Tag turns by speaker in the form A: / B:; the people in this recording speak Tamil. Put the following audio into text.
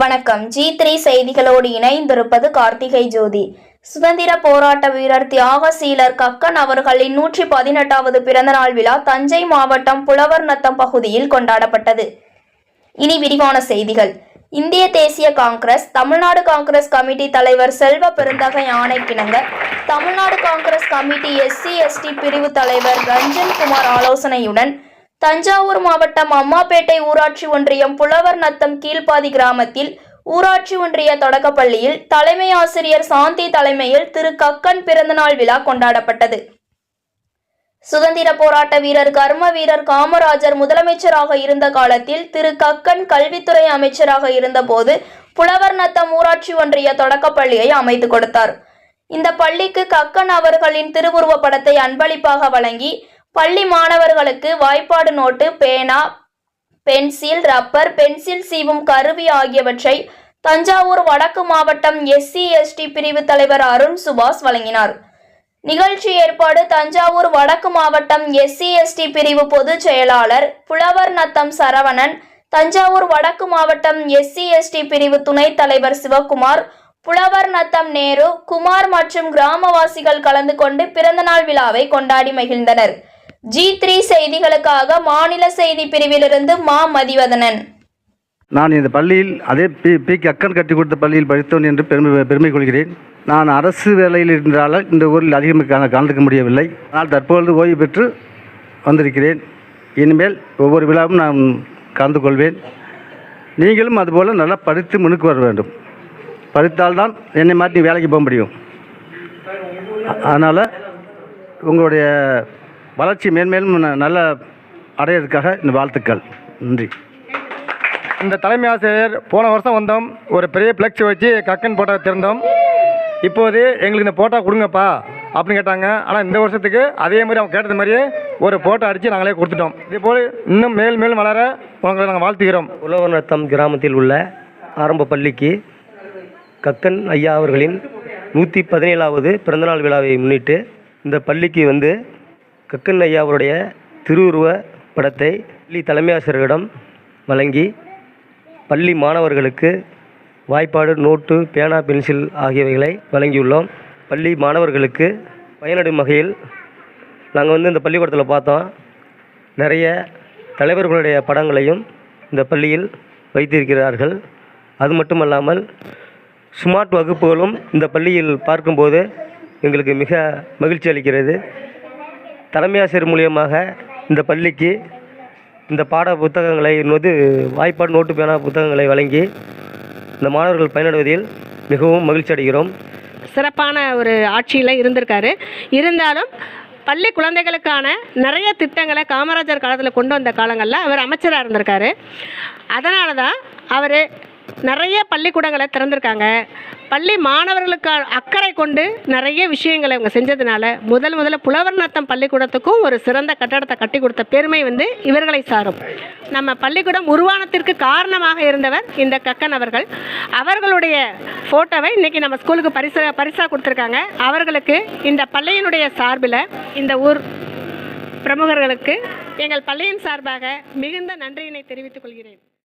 A: வணக்கம். ஜி த்ரீ செய்திகளோடு இணைந்திருப்பது கார்த்திகை ஜோதி. சுதந்திர போராட்ட வீரர் தியாகசீலர் கக்கன் அவர்களின் நூற்றி பதினெட்டாவது பிறந்தநாள் விழா தஞ்சை மாவட்டம் புலவர் நத்தம் பகுதியில் கொண்டாடப்பட்டது. இனி விரிவான செய்திகள். இந்திய தேசிய காங்கிரஸ் தமிழ்நாடு காங்கிரஸ் கமிட்டி தலைவர் Selva Perunthagai ஆணைக்கிணங்க Tamil Nadu Congress committee SC ST பிரிவு தலைவர் ரஞ்சன் குமார் ஆலோசனையுடன் தஞ்சாவூர் மாவட்டம் அம்மாப்பேட்டை ஊராட்சி ஒன்றியம் புலவர் நத்தம் கீழ்ப்பாதி கிராமத்தில் ஊராட்சி ஒன்றிய தொடக்கப்பள்ளியில் தலைமை ஆசிரியர் சாந்தி தலைமையில் திரு. கக்கன் பிறந்தநாள் விழா கொண்டாடப்பட்டது. சுதந்திர போராட்ட வீரர் கர்ம வீரர் காமராஜர் முதலமைச்சராக இருந்த காலத்தில் திரு. கக்கன் கல்வித்துறை அமைச்சராக இருந்தபோது புலவர் நத்தம் ஊராட்சி ஒன்றிய தொடக்கப்பள்ளியை அமைத்து கொடுத்தார். இந்த பள்ளிக்கு கக்கன் அவர்களின் திருவுருவ படத்தை அன்பளிப்பாக வழங்கி பள்ளி மாணவர்களுக்கு வாய்ப்பாடு நோட்டு பேனா பென்சில் ரப்பர் பென்சில் சீவும் கருவி ஆகியவற்றை தஞ்சாவூர் வடக்கு மாவட்டம் எஸ்சி எஸ்டி பிரிவு தலைவர் அருண் சுபாஷ் வழங்கினார். நிகழ்ச்சி ஏற்பாடு தஞ்சாவூர் வடக்கு மாவட்டம் எஸ்சி எஸ்டி பிரிவு பொதுச் செயலாளர் புலவர் நத்தம் சரவணன் தஞ்சாவூர் வடக்கு மாவட்டம் எஸ்சி எஸ்டி பிரிவு துணைத் தலைவர் சிவகுமார் புலவர் நத்தம் நேரு குமார் மற்றும் கிராமவாசிகள் கலந்து கொண்டு பிறந்தநாள் விழாவை கொண்டாடி மகிழ்ந்தனர். ஜி த்ரீ செய்திகளுக்காக மாநில செய்தி பிரிவிலிருந்து மா மதிவதனன்.
B: நான் இந்த பள்ளியில் அதே பி பி அக்கன் கட்டி கொடுத்த பள்ளியில் படித்தவன் என்று பெருமை பெருமை கொள்கிறேன். நான் அரசு வேலையில் இருந்தால் இந்த ஊரில் அதிகமாக கலந்துக்க முடியவில்லை. ஆனால் தற்பொழுது ஓய்வு பெற்று வந்திருக்கிறேன். இனிமேல் ஒவ்வொரு விழாவும் நான் கலந்து கொள்வேன். நீங்களும் அதுபோல் நல்லா படித்து முன்னுக்கு வர வேண்டும். படித்தால்தான் என்னை மாற்றி வேலைக்கு போக முடியும். அதனால் உங்களுடைய வளர்ச்சி மேன்மேலும் நல்ல அடையிறதுக்காக இந்த வாழ்த்துக்கள். நன்றி.
C: இந்த தலைமை ஆசிரியர் போன வருஷம் வந்தோம். ஒரு பெரிய ஃப்ளெக்ஸ் வச்சு கக்கன் போட்டோ திறந்தோம். இப்போது எங்களுக்கு இந்த போட்டோ கொடுங்கப்பா அப்படின்னு கேட்டாங்க. ஆனால் இந்த வருஷத்துக்கு அதே மாதிரி அவங்க கேட்டது மாதிரியே ஒரு போட்டோ அடித்து நாங்களே கொடுத்துட்டோம். இதே போல் இன்னும் மேல் மேலும் வளர உங்களை நாங்கள் வாழ்த்துகிறோம்.
D: உழவநத்தம் கிராமத்தில் உள்ள ஆரம்ப பள்ளிக்கு கக்கன் ஐயா அவர்களின் நூற்றி பதினேழாவது பிறந்தநாள் விழாவை முன்னிட்டு இந்த பள்ளிக்கு வந்து கக்கன் ஐயா அவருடைய திருவுருவ படத்தை பள்ளி தலைமை ஆசிரியரிடம் வழங்கி பள்ளி மாணவர்களுக்கு வாய்ப்பாடு நோட்டு பேனா பென்சில் ஆகியவைகளை வழங்கியுள்ளோம். பள்ளி மாணவர்களுக்கு பயனடும் வகையில் நாங்கள் வந்து இந்த பள்ளிக்கூடத்தில் பார்த்தோம். நிறைய தலைவர்களுடைய படங்களையும் இந்த பள்ளியில் வைத்திருக்கிறார்கள். அது மட்டுமல்லாமல் ஸ்மார்ட் வகுப்புகளும் இந்த பள்ளியில் பார்க்கும்போது எங்களுக்கு மிக மகிழ்ச்சி அளிக்கிறது. தலைமை ஆசிரியர் மூலியமாக இந்த பள்ளிக்கு இந்த பாட புத்தகங்களை வந்து வாய்ப்பாடு நோட்டு பேனா புத்தகங்களை வழங்கி இந்த மாணவர்கள் பயனடைவதில் மிகவும் மகிழ்ச்சி அடைகிறோம்.
E: சிறப்பான ஒரு ஆட்சியில் இருந்திருக்காரு. இருந்தாலும் பள்ளி குழந்தைகளுக்கான நிறைய திட்டங்களை காமராஜர் காலத்தில் கொண்டு வந்த காலங்களில் அவர் அமைச்சராக இருந்திருக்காரு. அதனால தான் அவர் நிறைய பள்ளிக்கூடங்களை திறந்திருக்காங்க. பள்ளி மாணவர்களுக்கு அக்கறை கொண்டு நிறைய விஷயங்களை இவங்க செஞ்சதுனால முதல் முதல்ல புலவர் நத்தம் பள்ளிக்கூடத்துக்கும் ஒரு சிறந்த கட்டடத்தை கட்டி கொடுத்த பெருமை வந்து இவர்களை சாரும். நம்ம பள்ளிக்கூடம் உருவானத்திற்கு காரணமாக இருந்தவர் இந்த கக்கன் அவர்கள். அவர்களுடைய ஃபோட்டோவை இன்றைக்கி நம்ம ஸ்கூலுக்கு பரிசு பரிசாக கொடுத்துருக்காங்க. அவர்களுக்கு இந்த பள்ளியினுடைய சார்பில் இந்த ஊர் பிரமுகர்களுக்கு எங்கள் பள்ளியின் சார்பாக மிகுந்த நன்றியினை தெரிவித்துக் கொள்கிறேன்.